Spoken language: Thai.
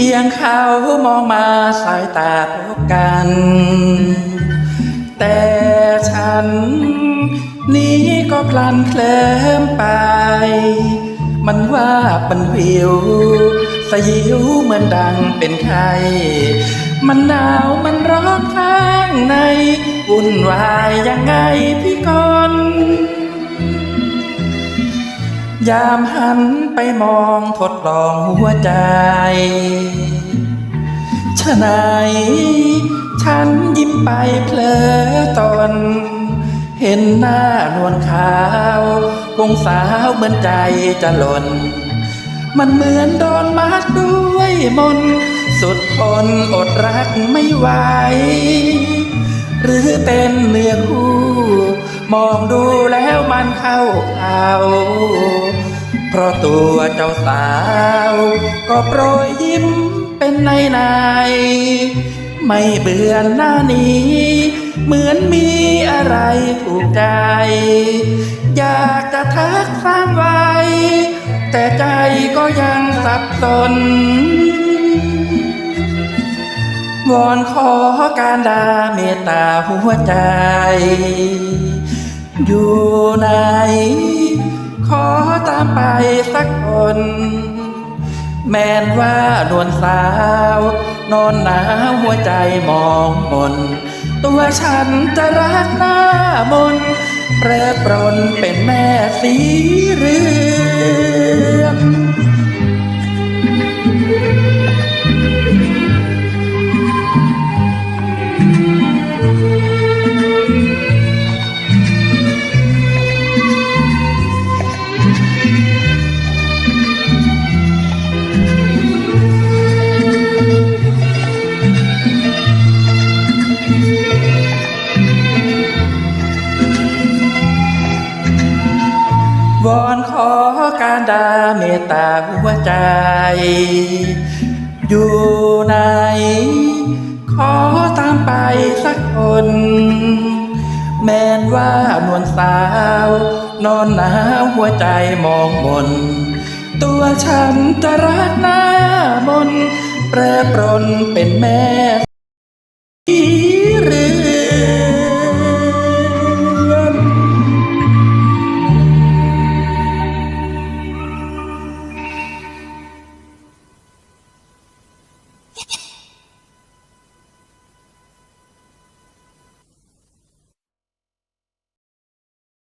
พียงเขามองมาสายตาพบกัน แต่ฉัน นี้ก็พลันเคลิ้มไป มันว่าปันวิว สยิวเหมือนดังเป็นไข้มันหนาวมันร้อนข้างใน วุ่นวายยังไงพี่กน ยามหันไปมองทดลองหัวใจฉะไหนฉันยิ้มไปเพลอตน เห็นหน้านวลขาววงสาวเหมือนใจจะหล่น มันเหมือนโดนมัดด้วยมน สุดทนอดรักไม่ไหว หรือเป็นเนื้อคู่ มองดูแล้วมันเข้าเขา เพราะตัวเจ้าสาว ก็โปรยยิ้มเป็นในในไม่เบื่อหน้านี้ เหมือนมีอะไรถูกใจ อยากจะทักสร้างไว้ แต่ใจก็ยังสับสน วอนขอการดาเมตตาหัวใจ อยู่ไหน ขอตามไปสักคน แม้นว่านวลสาว นอนหนาวหัวใจมองมน ตัวฉันจะรักหน้ามนเปรปรนเป็นแม่สีเรืองารดาเมตตาหัวใจ อยู่ไหน ขอตามไปสักคน แม้นว่านวลสาว นอนหนาวหัวใจมองมน ตัวฉันจะรักหน้ามนแปรปรนเป็นแม่